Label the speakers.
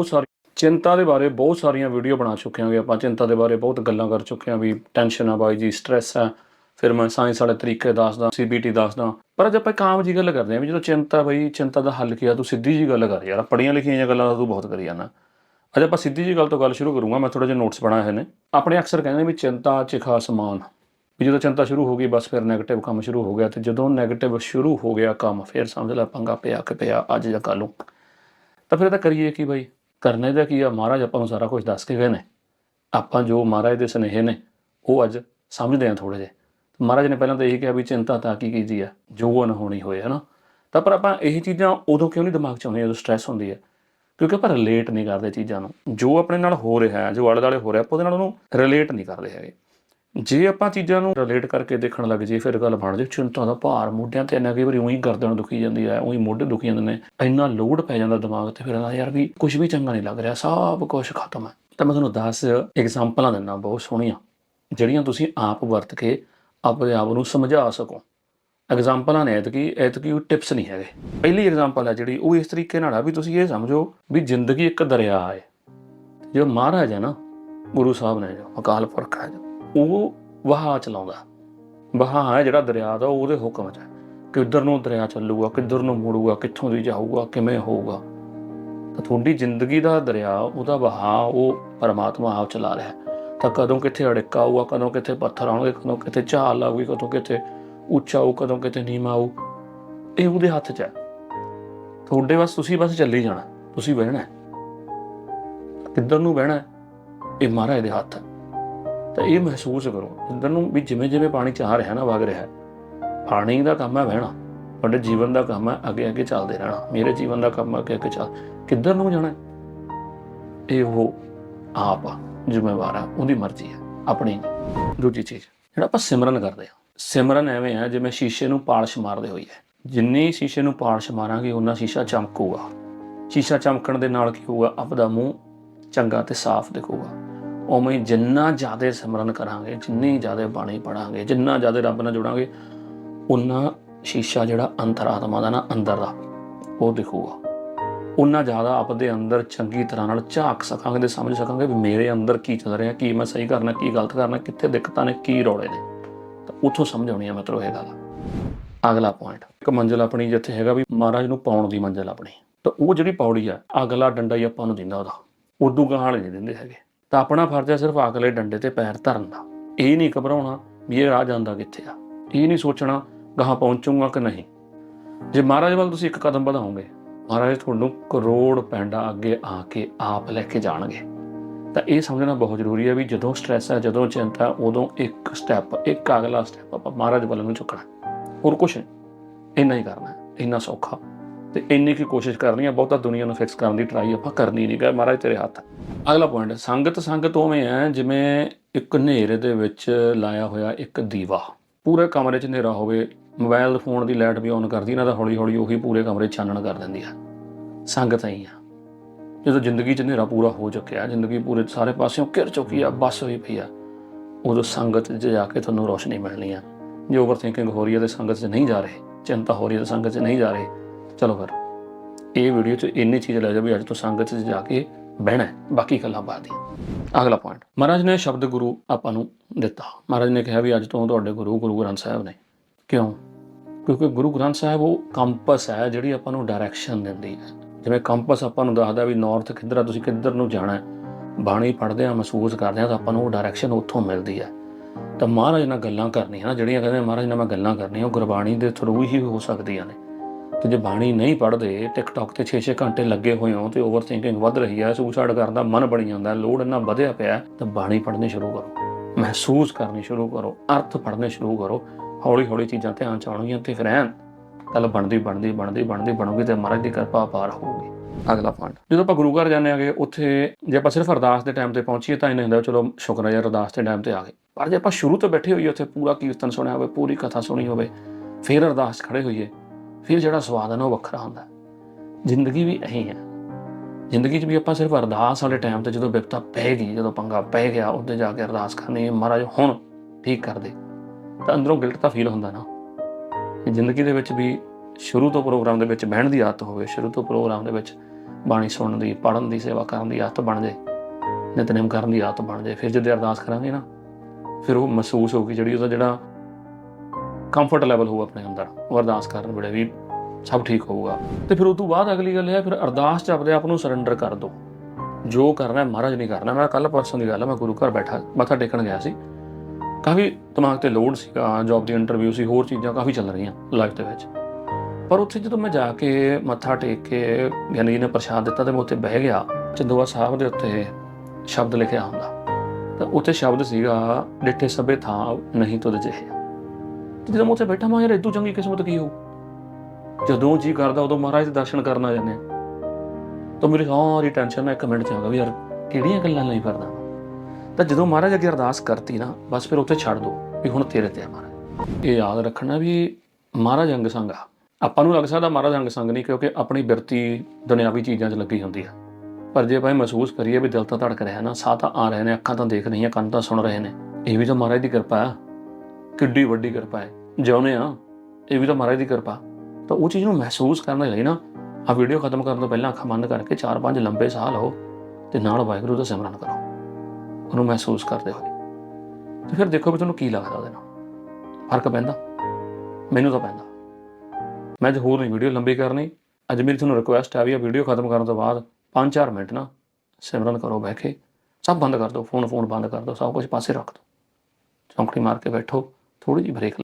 Speaker 1: ਬਹੁਤ ਸਾਰੀ ਚਿੰਤਾ ਦੇ ਬਾਰੇ ਬਹੁਤ ਸਾਰੀਆਂ ਵੀਡੀਓ ਬਣਾ ਚੁੱਕੇ ਹਾਂਗੇ ਆਪਾਂ, ਚਿੰਤਾ ਦੇ ਬਾਰੇ ਬਹੁਤ ਗੱਲਾਂ ਕਰ ਚੁੱਕੇ ਹਾਂ ਵੀ ਟੈਨਸ਼ਨ ਆ ਬਾਈ ਜੀ ਸਟ੍ਰੈਸ ਆ। ਫਿਰ ਮੈਂ ਸਾਇੰਸ ਵਾਲੇ ਤਰੀਕੇ ਦੱਸਦਾ ਸੀਬੀਟੀ ਦੱਸਦਾ। ਪਰ ਅੱਜ ਆਪਾਂ ਕਾਮ ਆਮ ਜੀ ਗੱਲ ਕਰਦੇ ਹਾਂ ਵੀ ਜਦੋਂ ਚਿੰਤਾ ਬਈ, ਚਿੰਤਾ ਦਾ ਹੱਲ ਕੀ ਆ, ਤੂੰ ਸਿੱਧੀ ਜੀ ਗੱਲ ਕਰ ਯਾਰ ਪੜੀਆਂ ਲਿਖੀਆਂ ਜਿਹੀਆਂ ਗੱਲਾਂ ਤਾਂ ਤੂੰ ਬਹੁਤ ਕਰੀ ਜਾਂਦਾ। ਅੱਜ ਆਪਾਂ ਸਿੱਧੀ ਜੀ ਗੱਲ ਤੋਂ ਗੱਲ ਸ਼ੁਰੂ ਕਰੂੰਗਾ, ਮੈਂ ਥੋੜਾ ਜਿਹਾ ਨੋਟਸ ਬਣਾਏ ਹੋਏ ਨੇ। ਆਪਣੇ ਅਕਸਰ ਕਹਿੰਦੇ ਨੇ ਵੀ ਚਿੰਤਾ ਚਿਖਾ ਸਮਾਨ ਵੀ ਜਦੋਂ ਚਿੰਤਾ ਸ਼ੁਰੂ ਹੋ ਗਈ, ਬਸ ਫਿਰ 네ਗੇਟਿਵ ਕੰਮ ਸ਼ੁਰੂ ਹੋ ਗਿਆ ਤੇ ਜਦੋਂ 네ਗੇਟਿਵ ਸ਼ੁਰੂ ਹੋ ਗਿਆ ਕੰਮ, ਫਿਰ ਸਮਝ ਲੈ ਪੰਗਾ ਪਿਆ ਕਿ ਪਿਆ ਅੱਜ ਜਾਂ ਕੱਲ੍ਹ ਨੂੰ। ਤਾਂ ਫਿਰ ਤਾਂ ਕਰੀਏ ਕੀ ਬਾਈ? ਕਰਨੇ ਦਾ ਕੀ ਆ? ਮਹਾਰਾਜ, ਆਪਾਂ ਨੂੰ ਸਾਰਾ ਕੁਝ ਦੱਸ ਕੇ ਗਏ ਨੇ। ਆਪਾਂ ਜੋ ਮਹਾਰਾਜ ਦੇ ਸੁਨੇਹੇ ਨੇ, ਉਹ ਅੱਜ ਸਮਝਦੇ ਆ ਥੋੜੇ ਜਿਹੇ। ਮਹਾਰਾਜ ਨੇ ਪਹਿਲਾਂ ਤਾਂ ਇਹੀ ਕਿਹਾ ਵੀ ਚਿੰਤਾ ਤਾਂ ਕੀ ਕੀਤੀ ਆ? ਜੋ ਅਨਹੋਣੀ ਹੋਏ, ਹਨਾ? ਤਾਂ ਪਰ ਆਪਾਂ ਇਹ ਚੀਜ਼ਾਂ ਉਦੋਂ ਕਿਉਂ ਨਹੀਂ ਦਿਮਾਗ 'ਚ ਆਉਂਦੀਆਂ ਜਦੋਂ ਸਟ੍ਰੈਸ ਹੁੰਦੀ ਹੈ ਕਿਉਂਕਿ ਆਪਾਂ ਰਿਲੇਟ ਨਹੀਂ ਕਰਦੇ ਚੀਜ਼ਾਂ ਨੂੰ। ਜੋ ਆਪਣੇ ਨਾਲ ਹੋ ਰਿਹਾ ਹੈ ਜੋ ਆਲੇ ਦੁਆਲੇ ਹੋ ਰਿਹਾ, ਆਪਾਂ ਉਹਦੇ ਨਾਲ ਉਹਨੂੰ ਰਿਲੇਟ ਨਹੀਂ ਕਰਦੇ ਹੈਗੇ। ਜੇ ਆਪਾਂ ਚੀਜ਼ਾਂ ਨੂੰ ਰਿਲੇਟ ਕਰਕੇ ਦੇਖਣ ਲੱਗ ਜੇ ਫਿਰ ਗੱਲ ਬਣ ਜੇ ਚਿੰਤਾ ਦਾ ਭਾਰ। ਮੋਢਿਆਂ ਤੇ ਇੰਨਾ ਕਈ ਵਾਰੀ ਉਹੀ ਗਰਦਨ ਦੁਖੀ ਜਾਂਦੀ ਹੈ, ਉਹੀ ਮੋਢੇ ਦੁਖੀ ਜਾਂਦੇ ਨੇ, ਇੰਨਾ ਲੋਡ ਪੈ ਜਾਂਦਾ ਦਿਮਾਗ ਤੇ, ਫਿਰ ਇਹਦਾ ਯਾਰ ਵੀ ਕੁਝ ਵੀ ਚੰਗਾ ਨਹੀਂ ਲੱਗ ਰਿਹਾ, ਸਭ ਕੁਝ ਖਤਮ ਹੈ। ਤਾਂ ਮੈਂ ਤੁਹਾਨੂੰ 10 ਐਗਜ਼ਾਮਪਲਾਂ ਦਿੰਦਾ ਬਹੁਤ ਸੋਹਣੀਆਂ, ਜਿਹੜੀਆਂ ਤੁਸੀਂ ਆਪ ਵਰਤ ਕੇ ਆਪਣੇ ਆਪ ਨੂੰ ਸਮਝਾ ਸਕੋ। ਐਗਜ਼ਾਮਪਲਾਂ ਨੇ ਐਤਕੀ ਐਤਕੀ ਉਹ ਟਿਪਸ ਨਹੀਂ ਹੈਗੇ। ਪਹਿਲੀ ਐਗਜ਼ਾਮਪਲ ਹੈ ਜਿਹੜੀ, ਉਹ ਇਸ ਤਰੀਕੇ ਨਾਲ ਆ ਵੀ ਤੁਸੀਂ ਇਹ ਸਮਝੋ ਵੀ ਜ਼ਿੰਦਗੀ ਇੱਕ ਦਰਿਆ ਹੈ। ਜੋ ਮਹਾਰਾਜ ਹੈ ਨਾ, ਗੁਰੂ ਸਾਹਿਬ ਨੇ ਜੋ ਅਕਾਲ ਪੁਰਖ ਹੈ ਜੋ ਉਹ ਵਹਾਅ ਚਲਾਉਂਦਾ। ਵਹਾਅ ਹੈ ਜਿਹੜਾ ਦਰਿਆ ਦਾ ਉਹ ਉਹਦੇ ਹੁਕਮ 'ਚ ਹੈ ਕਿੱਧਰ ਨੂੰ ਦਰਿਆ ਚੱਲੂਗਾ, ਕਿੱਧਰ ਨੂੰ ਮੁੜੂਗਾ, ਕਿੱਥੋਂ ਦੀ ਜਾਊਗਾ, ਕਿਵੇਂ ਹੋਊਗਾ। ਤਾਂ ਤੁਹਾਡੀ ਜ਼ਿੰਦਗੀ ਦਾ ਦਰਿਆ, ਉਹਦਾ ਵਹਾਅ, ਉਹ ਪਰਮਾਤਮਾ ਆਪ ਚਲਾ ਰਿਹਾ ਤਾਂ ਕਦੋਂ ਕਿੱਥੇ ਅੜਿੱਕਾ ਆਊਗਾ, ਕਦੋਂ ਕਿੱਥੇ ਪੱਥਰ ਆਉਣਗੇ, ਕਦੋਂ ਕਿੱਥੇ ਝਾਲ ਆਊਗੀ, ਕਦੋਂ ਕਿੱਥੇ ਉੱਚਾ ਆਊ, ਕਦੋਂ ਕਿਤੇ ਨੀਵਾਂ ਆਊ, ਇਹ ਉਹਦੇ ਹੱਥ 'ਚ ਹੈ। ਤੁਹਾਡੇ ਬਸ ਤੁਸੀਂ ਬਸ ਚੱਲੀ ਜਾਣਾ, ਤੁਸੀਂ ਬਹਿਣਾ ਕਿੱਧਰ ਨੂੰ ਬਹਿਣਾ ਇਹ ਮਹਾਰਾਜ ਦੇ ਹੱਥ ਹੈ। ਤਾਂ ਇਹ ਮਹਿਸੂਸ ਕਰੋ ਜਿੱਦਾਂ ਨੂੰ ਵੀ ਜਿਵੇਂ ਜਿਵੇਂ ਪਾਣੀ ਚਾਹ ਰਿਹਾ ਨਾ, ਵਗ ਰਿਹਾ ਪਾਣੀ ਦਾ ਕੰਮ ਹੈ ਵਹਿਣਾ ਤੁਹਾਡੇ ਜੀਵਨ ਦਾ ਕੰਮ ਹੈ ਅੱਗੇ ਅੱਗੇ ਚੱਲਦੇ ਰਹਿਣਾ। ਮੇਰੇ ਜੀਵਨ ਦਾ ਕੰਮ ਅੱਗੇ ਅੱਗੇ ਚੱਲ, ਕਿੱਧਰ ਨੂੰ ਜਾਣਾ ਇਹ ਉਹ ਆਪ ਆ, ਜ਼ਿੰਮੇਵਾਰ ਆ, ਉਹਦੀ ਮਰਜ਼ੀ ਹੈ, ਆਪਣੀ ਦੂਜੀ ਚੀਜ਼। ਜਿਹੜਾ ਆਪਾਂ ਸਿਮਰਨ ਕਰਦੇ ਆ ਸਿਮਰਨ ਐਵੇਂ ਆ ਜਿਵੇਂ ਸ਼ੀਸ਼ੇ ਨੂੰ ਪਾਲਿਸ਼ ਮਾਰਦੇ ਹੋਈ ਹੈ। ਜਿੰਨੀ ਸ਼ੀਸ਼ੇ ਨੂੰ ਪਾਲਿਸ਼ ਮਾਰਾਂਗੇ ਉਨਾ ਸ਼ੀਸ਼ਾ ਚਮਕੂਗਾ। ਸ਼ੀਸ਼ਾ ਚਮਕਣ ਦੇ ਨਾਲ ਕੀ ਹੋਊਗਾ? ਆਪਦਾ ਮੂੰਹ ਚੰਗਾ ਤੇ ਸਾਫ਼ ਦਿਖੂਗਾ। ਉਵੇਂ ਹੀ ਜਿੰਨਾ ਜ਼ਿਆਦਾ ਸਿਮਰਨ ਕਰਾਂਗੇ, ਜਿੰਨੀ ਜ਼ਿਆਦਾ ਬਾਣੀ ਪੜਾਂਗੇ ਜਿੰਨਾ ਜ਼ਿਆਦਾ ਰੱਬ ਨਾਲ ਜੁੜਾਂਗੇ, ਉਨਾ ਸ਼ੀਸ਼ਾ ਜਿਹੜਾ ਅੰਤਰਾਤਮਾ ਦਾ ਨਾ ਅੰਦਰ ਦਾ, ਉਹ ਦਿਖੂਗਾ। ਉਨਾ ਜ਼ਿਆਦਾ ਆਪਦੇ ਅੰਦਰ ਚੰਗੀ ਤਰ੍ਹਾਂ ਨਾਲ ਝਾਕ ਸਕਾਂਗੇ ਤੇ ਸਮਝ ਸਕਾਂਗੇ ਵੀ ਮੇਰੇ ਅੰਦਰ ਕੀ ਚੱਲ ਰਿਹਾ, ਕੀ ਮੈਂ ਸਹੀ ਕਰਨਾ, ਕੀ ਗਲਤ ਕਰਨਾ, ਕਿੱਥੇ ਦਿੱਕਤਾਂ ਨੇ, ਕੀ ਰੌਲੇ ਨੇ। ਤਾਂ ਉੱਥੋਂ ਸਮਝ ਆਉਣੀ ਹੈ ਮਤਲਬ ਇਹ ਗੱਲ। ਅਗਲਾ ਪੁਆਇੰਟ ਇੱਕ ਮੰਜ਼ਿਲ ਆਪਣੀ ਜਿੱਥੇ ਹੈਗਾ ਵੀ ਮਹਾਰਾਜ ਨੂੰ ਪਾਉਣ ਦੀ ਮੰਜ਼ਿਲ ਆਪਣੀ। ਤਾਂ ਉਹ ਜਿਹੜੀ ਪੌੜੀ ਆ, ਅਗਲਾ ਡੰਡਾ ਹੀ ਆਪਾਂ ਨੂੰ ਦਿੰਦਾ ਉਹਦਾ। ਉਦੋਂ ਗਾਹਾਂ ਨਹੀਂ ਦਿੰਦੇ ਹੈਗੇ। ਤਾਂ ਆਪਣਾ ਫਰਜ਼ ਹੈ ਸਿਰਫ ਅਗਲੇ ਡੰਡੇ ਤੇ ਪੈਰ ਧਰਨ ਦਾ। ਇਹ ਨਹੀਂ ਘਬਰਾਉਣਾ ਵੀ ਇਹ ਰਾਹ ਜਾਂਦਾ ਕਿੱਥੇ ਆ। ਇਹ ਨਹੀਂ ਸੋਚਣਾ ਗਾਹਾਂ ਪਹੁੰਚੂਗਾ ਕਿ ਨਹੀਂ। ਜੇ ਮਹਾਰਾਜ ਵੱਲ ਤੁਸੀਂ ਇੱਕ ਕਦਮ ਵਧਾਓਗੇ ਮਹਾਰਾਜ ਤੁਹਾਨੂੰ ਕਰੋੜ ਪੈਂਡਾ ਅੱਗੇ ਆ ਕੇ ਆਪ ਲੈ ਕੇ ਜਾਣਗੇ। ਤਾਂ ਇਹ ਸਮਝਣਾ ਬਹੁਤ ਜ਼ਰੂਰੀ ਹੈ ਵੀ ਜਦੋਂ ਸਟ੍ਰੈਸ ਹੈ ਜਦੋਂ ਚਿੰਤਾ ਉਦੋਂ ਇੱਕ ਸਟੈਪ ਇੱਕ ਅਗਲਾ ਸਟੈਪ ਆਪਾਂ ਮਹਾਰਾਜ ਵੱਲ ਨੂੰ ਚੁੱਕਣਾ ਹੋਰ ਕੁਛ ਨਹੀਂ। ਇੰਨਾ ਹੀ ਕਰਨਾ ਹੈ, ਇੰਨਾ ਸੌਖਾ। ਤੇ ਇੰਨੀ ਕੀ ਕੋਸ਼ਿਸ਼ ਕਰਨੀ ਆ ਬਹੁਤਾ ਦੁਨੀਆ ਨੂੰ ਫਿਕਸ ਕਰਨ ਦੀ ਟਰਾਈ ਆਪਾਂ ਕਰਨੀ ਨਹੀਂ ਗਏ ਮਹਾਰਾਜ ਤੇਰੇ ਹੱਥ ਅਗਲਾ ਪੁਆਇੰਟ ਸੰਗਤ ਸੰਗਤ ਉਵੇਂ ਹੈ ਜਿਵੇਂ ਇੱਕ ਹਨੇਰੇ ਦੇ ਵਿੱਚ ਲਾਇਆ ਹੋਇਆ ਇੱਕ ਦੀਵਾ। ਪੂਰੇ ਕਮਰੇ 'ਚ ਹਨੇਰਾ ਹੋਵੇ ਮੋਬਾਈਲ ਫੋਨ ਦੀ ਲਾਈਟ ਵੀ ਔਨ ਕਰਦੀ ਨਾ ਤਾਂ ਹੌਲੀ ਹੌਲੀ ਉਹੀ ਪੂਰੇ ਕਮਰੇ ਛਾਨਣ ਕਰ ਦਿੰਦੀ ਆ। ਸੰਗਤ ਐਂ ਆ। ਜਦੋਂ ਜ਼ਿੰਦਗੀ 'ਚ ਹਨੇਰਾ ਪੂਰਾ ਹੋ ਚੁੱਕਿਆ, ਜ਼ਿੰਦਗੀ ਪੂਰੇ ਸਾਰੇ ਪਾਸਿਓਂ ਘਿਰ ਚੁੱਕੀ ਆ, ਬਸ ਹੋਈ ਪਈ ਆ, ਉਦੋਂ ਸੰਗਤ 'ਚ ਜਾ ਕੇ ਤੁਹਾਨੂੰ ਰੋਸ਼ਨੀ ਮਿਲਣੀ ਆ। ਜੇ ਓਵਰ ਥਿੰਕਿੰਗ ਹੋ ਰਹੀ ਹੈ ਤੇ ਸੰਗਤ 'ਚ ਨਹੀਂ ਜਾ ਰਹੇ, ਚਿੰਤਾ ਹੋ ਰਹੀ ਹੈ ਤੇ ਸੰਗਤ 'ਚ ਨਹੀਂ ਜਾ ਰਹੇ। ਚਲੋ ਫਿਰ, ਇਹ ਵੀਡੀਓ 'ਚ ਇੰਨੀ ਚੀਜ਼ ਲੈ ਜਾ ਵੀ ਅੱਜ ਤੋਂ ਸੰਗਤ 'ਚ ਜਾ ਕੇ ਬਹਿਣਾ ਬਾਕੀ ਗੱਲਾਂ ਬਾਅਦ ਦੀਆਂ। ਅਗਲਾ ਪੁਆਇੰਟ ਮਹਾਰਾਜ ਨੇ ਸ਼ਬਦ ਗੁਰੂ ਆਪਾਂ ਨੂੰ ਦਿੱਤਾ। ਮਹਾਰਾਜ ਨੇ ਕਿਹਾ ਵੀ ਅੱਜ ਤੋਂ ਤੁਹਾਡੇ ਗੁਰੂ ਗੁਰੂ ਗ੍ਰੰਥ ਸਾਹਿਬ ਨੇ। ਕਿਉਂ? ਕਿਉਂਕਿ ਗੁਰੂ ਗ੍ਰੰਥ ਸਾਹਿਬ ਉਹ ਕੰਪਸ ਹੈ ਜਿਹੜੀ ਆਪਾਂ ਨੂੰ ਡਾਇਰੈਕਸ਼ਨ ਦਿੰਦੀ ਹੈ। ਜਿਵੇਂ ਕੰਪਸ ਆਪਾਂ ਨੂੰ ਦੱਸਦਾ ਵੀ ਨਾਰਥ ਕਿੱਧਰ ਆ, ਤੁਸੀਂ ਕਿੱਧਰ ਨੂੰ ਜਾਣਾ ਹੈ। ਬਾਣੀ ਪੜ੍ਹਦੇ ਆ ਮਹਿਸੂਸ ਕਰਦੇ ਆ ਤਾਂ ਆਪਾਂ ਨੂੰ ਉਹ ਡਾਇਰੈਕਸ਼ਨ ਉੱਥੋਂ ਮਿਲਦੀ ਹੈ। ਤਾਂ ਮਹਾਰਾਜ ਨਾਲ ਗੱਲਾਂ ਕਰਨੀਆਂ ਨਾ, ਜਿਹੜੀਆਂ ਕਹਿੰਦੇ ਮਹਾਰਾਜ ਨਾਲ ਮੈਂ ਗੱਲਾਂ ਕਰਨੀਆਂ, ਉਹ ਗੁਰਬਾਣੀ ਦੇ ਥਰੂ ਹੀ ਹੋ ਸਕਦੀਆਂ ਨੇ। ਤੇ ਜੇ ਬਾਣੀ ਨਹੀਂ ਪੜ੍ਹਦੇ ਟਿਕਟੌਕ ਤੇ 6-6 ਘੰਟੇ ਲੱਗੇ ਹੋਏ ਹੋ ਤੇ ਓਵਰਥਿੰਕਿੰਗ ਵੱਧ ਰਹੀ ਹੈ ਸੁਸਾਈਡ ਕਰਨ ਦਾ ਮਨ ਬਣੀ ਜਾਂਦਾ ਲੋਡ ਇੰਨਾ ਵਧਿਆ ਪਿਆ ਤਾਂ ਬਾਣੀ ਪੜ੍ਹਨੀ ਸ਼ੁਰੂ ਕਰੋ। ਮਹਿਸੂਸ ਕਰਨੀ ਸ਼ੁਰੂ ਕਰੋ, ਅਰਥ ਪੜ੍ਹਨੇ ਸ਼ੁਰੂ ਕਰੋ ਹੌਲੀ ਹੌਲੀ ਚੀਜ਼ਾਂ ਧਿਆਨ ਚ ਆਉਣਗੀਆਂ ਤੇ ਫਿਰ ਐਨ ਕੱਲ ਬਣਦੀ ਬਣਦੀ ਬਣਦੀ ਬਣਦੀ ਬਣੂਗੀ ਤੇ ਮਹਾਰਾਜ ਦੀ ਕਿਰਪਾ ਪਾਰ ਹੋਊਗੀ। ਅਗਲਾ ਪੁਆਇੰਟ ਜਦੋਂ ਆਪਾਂ ਗੁਰੂ ਘਰ ਜਾਂਦੇ ਆਗੇ, ਉੱਥੇ ਜੇ ਆਪਾਂ ਸਿਰਫ ਅਰਦਾਸ ਦੇ ਟਾਈਮ ਤੇ ਪਹੁੰਚੀਏ ਤਾਂ ਇਹਨਾਂ ਹੁੰਦਾ, ਚਲੋ ਸ਼ੁਕਰ ਹੈ ਅਰਦਾਸ ਦੇ ਟਾਈਮ ਤੇ ਆ ਗਏ। ਪਰ ਜੇ ਆਪਾਂ ਸ਼ੁਰੂ ਤੋਂ ਬੈਠੇ ਹੋਈਏ, ਉੱਥੇ ਪੂਰਾ ਕੀਰਤਨ ਸੁਣਿਆ ਹੋਵੇ, ਪੂਰੀ ਕਥਾ ਸੁਣੀ ਹੋਵੇ, ਫਿਰ ਅਰਦਾਸ ਖੜੇ ਹੋਈਏ ਫਿਰ ਜਿਹੜਾ ਸਵਾਦ ਹੈ ਨਾ ਉਹ ਵੱਖਰਾ ਹੁੰਦਾ। ਜ਼ਿੰਦਗੀ ਵੀ ਇਹੀ ਹੈ। ਜ਼ਿੰਦਗੀ 'ਚ ਵੀ ਆਪਾਂ ਸਿਰਫ ਅਰਦਾਸ ਵਾਲੇ ਟਾਈਮ ਤੇ ਜਦੋਂ ਵਿਪਤਾ ਪੈ ਗਈ ਜਦੋਂ ਪੰਗਾ ਪੈ ਗਿਆ ਉੱਤੇ ਜਾ ਕੇ ਅਰਦਾਸ ਕਰਨੀ ਹੈ, ਮਹਾਰਾਜ ਹੁਣ ਠੀਕ ਕਰ ਦੇ। ਤਾਂ ਅੰਦਰੋਂ ਗਿਲਟ ਤਾਂ ਫੀਲ ਹੁੰਦਾ ਨਾ। ਜ਼ਿੰਦਗੀ ਦੇ ਵਿੱਚ ਵੀ ਸ਼ੁਰੂ ਤੋਂ ਪ੍ਰੋਗਰਾਮ ਦੇ ਵਿੱਚ ਬਹਿਣ ਦੀ ਆਦਤ ਹੋਵੇ ਸ਼ੁਰੂ ਤੋਂ ਪ੍ਰੋਗਰਾਮ ਦੇ ਵਿੱਚ ਬਾਣੀ ਸੁਣਨ ਦੀ ਪੜ੍ਹਨ ਦੀ ਸੇਵਾ ਕਰਨ ਦੀ ਆਦਤ ਬਣ ਜਾਏ ਨਿਤਨੇਮ ਕਰਨ ਦੀ ਆਦਤ ਬਣ ਜਾਏ ਫਿਰ ਜਦੋਂ ਅਰਦਾਸ ਕਰਾਂਗੇ ਨਾ ਫਿਰ ਉਹ ਮਹਿਸੂਸ ਹੋਊਗੀ ਜਿਹੜੀ ਉਹਦਾ ਜਿਹੜਾ ਕੰਫਰਟ ਲੈਵਲ ਹੋਊ ਆਪਣੇ ਅੰਦਰ ਉਹ ਅਰਦਾਸ ਕਰਨ ਵੇਲੇ ਵੀ ਸਭ ਠੀਕ ਹੋਊਗਾ। ਤੇ ਫਿਰ ਉਸ ਤੋਂ ਬਾਅਦ ਅਗਲੀ ਗੱਲ ਇਹ ਹੈ, ਫਿਰ ਅਰਦਾਸ 'ਚ ਆਪਣੇ ਆਪ ਨੂੰ ਸਰੈਂਡਰ ਕਰ ਦਿਓ। ਜੋ ਕਰਨਾ ਹੈ, ਮਹਾਰਾਜ ਨਹੀਂ ਕਰਨਾ ਮੈਂ ਕੱਲ ਪਰਸੋਂ ਦੀ ਗੱਲ ਹੈ ਮੈਂ ਗੁਰੂ ਘਰ ਬੈਠਾ, ਮੱਥਾ ਟੇਕਣ ਗਿਆ ਸੀ। ਕਾਫੀ ਦਿਮਾਗ ਤੇ ਲੋਡ ਸੀਗਾ ਜੌਬ ਦੀ ਇੰਟਰਵਿਊ ਸੀ, ਹੋਰ ਚੀਜ਼ਾਂ ਕਾਫੀ ਚੱਲ ਰਹੀਆਂ ਲਾਈਫ ਦੇ ਵਿੱਚ। ਪਰ ਉੱਥੇ ਜਦੋਂ ਮੈਂ ਜਾ ਕੇ ਮੱਥਾ ਟੇਕ ਕੇ ਗਿਆਨੀ ਜੀ ਨੇ ਪ੍ਰਸ਼ਾਦ ਦਿੱਤਾ ਤੇ ਮੈਂ ਉੱਥੇ ਬਹਿ ਗਿਆ, ਚੰਦੋਆ ਸਾਹਿਬ ਦੇ ਉੱਤੇ ਸ਼ਬਦ ਲਿਖਿਆ ਹੁੰਦਾ। ਤਾਂ ਉੱਥੇ ਸ਼ਬਦ ਸੀਗਾ, ਡਿੱਠੇ ਸਭੇ ਥਾਂ ਨਹੀਂ ਤੁਧ ਜਿਹੇ। ਜਦੋਂ ਮੈਂ ਉੱਥੇ ਬੈਠਾ ਮੈਂ, ਯਾਰ ਇਦੋਂ ਚੰਗੀ ਕਿਸਮਤ ਕੀ ਹੋ ਜਦੋਂ ਜੀ ਕਰਦਾ, ਉਦੋਂ ਮਹਾਰਾਜ ਦੇ ਦਰਸ਼ਨ ਕਰਨ ਆ ਜਾਂਦੇ ਹਾਂ ਤਾਂ ਮੇਰੀ ਸਾਰੀ ਟੈਨਸ਼ਨ ਨਾ ਇੱਕ ਮਿੰਟ ਚ ਆ ਗਈ ਵੀ ਯਾਰ ਕਿਹੜੀਆਂ ਗੱਲਾਂ ਲਈ ਕਰਦਾ ਤਾਂ ਜਦੋਂ ਮਹਾਰਾਜ ਅੱਗੇ ਅਰਦਾਸ ਕਰਤੀ ਨਾ, ਬਸ ਫਿਰ ਉੱਥੇ ਛੱਡ ਦੋ ਵੀ ਹੁਣ ਤੇਰੇ ਤੇ ਆ ਮਹਾਰਾਜ। ਇਹ ਯਾਦ ਰੱਖਣਾ ਵੀ ਮਹਾਰਾਜ ਅੰਗ ਸੰਗ ਆ। ਆਪਾਂ ਨੂੰ ਲੱਗ ਸਕਦਾ ਮਹਾਰਾਜ ਅੰਗ ਸੰਗ ਨਹੀਂ, ਕਿਉਂਕਿ ਆਪਣੀ ਬਿਰਤੀ ਦੁਨਿਆਵੀ ਚੀਜ਼ਾਂ 'ਚ ਲੱਗੀ ਹੁੰਦੀ ਆ। ਪਰ ਜੇ ਭਾਈ ਮਹਿਸੂਸ ਕਰੀਏ ਵੀ ਦਿਲ ਤਾਂ ਧੜਕ ਰਿਹਾ ਨਾ, ਸਾਹ ਤਾਂ ਆ ਰਹੇ ਨੇ, ਅੱਖਾਂ ਤਾਂ ਦੇਖ ਰਹੀਆਂ, ਕੰਨ ਤਾਂ ਸੁਣ ਰਹੇ ਨੇ, ਇਹ ਵੀ ਤਾਂ ਮਹਾਰਾਜ ਦੀ ਕਿਰਪਾ ਆ। ਕਿੱਡੀ ਵੱਡੀ ਕਿਰਪਾ ਹੈ। ਜਿਉਨੇ ਆ ਇਹ ਵੀ ਤਾਂ ਮਹਾਰਾਜ ਦੀ ਕਿਰਪਾ। ਤਾਂ ਉਹ ਚੀਜ਼ ਨੂੰ ਮਹਿਸੂਸ ਕਰਨ ਦੇ ਲਈ ਨਾ ਆ ਵੀਡੀਓ ਖਤਮ ਕਰਨ ਤੋਂ ਪਹਿਲਾਂ ਅੱਖਾਂ ਬੰਦ ਕਰਕੇ 4-5 ਲੰਬੇ ਸਾਹ ਲਓ ਤੇ ਨਾਲ ਵਾਹਿਗੁਰੂ ਦਾ ਸਿਮਰਨ ਕਰੋ। ਉਹਨੂੰ ਮਹਿਸੂਸ ਕਰਦੇ ਹੋਏ। ਤੇ ਫਿਰ ਦੇਖੋ ਵੀ ਤੁਹਾਨੂੰ ਕੀ ਲੱਗਦਾ ਉਹਦੇ ਨਾਲ। ਫ਼ਰਕ ਪੈਂਦਾ? ਮੈਨੂੰ ਤਾਂ ਪੈਂਦਾ। ਮੈਂ ਅੱਜ ਹੋਰ ਨਹੀਂ ਵੀਡੀਓ ਲੰਬੀ ਕਰਨੀ। ਅੱਜ ਮੇਰੀ ਤੁਹਾਨੂੰ ਰਿਕੁਐਸਟ ਆ ਵੀ ਇਹ ਵੀਡੀਓ ਖਤਮ ਕਰਨ ਤੋਂ ਬਾਅਦ 5-4 ਮਿੰਟ ਨਾ ਸਿਮਰਨ ਕਰੋ, ਬਹਿ ਕੇ। ਸਭ ਬੰਦ ਕਰ ਦਿਓ ਫੋਨ ਫੋਨ ਬੰਦ ਕਰ ਦਿਓ, ਸਭ ਕੁਝ ਪਾਸੇ ਰੱਖ ਦਿਓ। ਚੌਂਕੜੀ ਮਾਰ ਕੇ ਬੈਠੋ। ਥੋੜੀ ਜਿਹੀ ਬ੍ਰੇਕ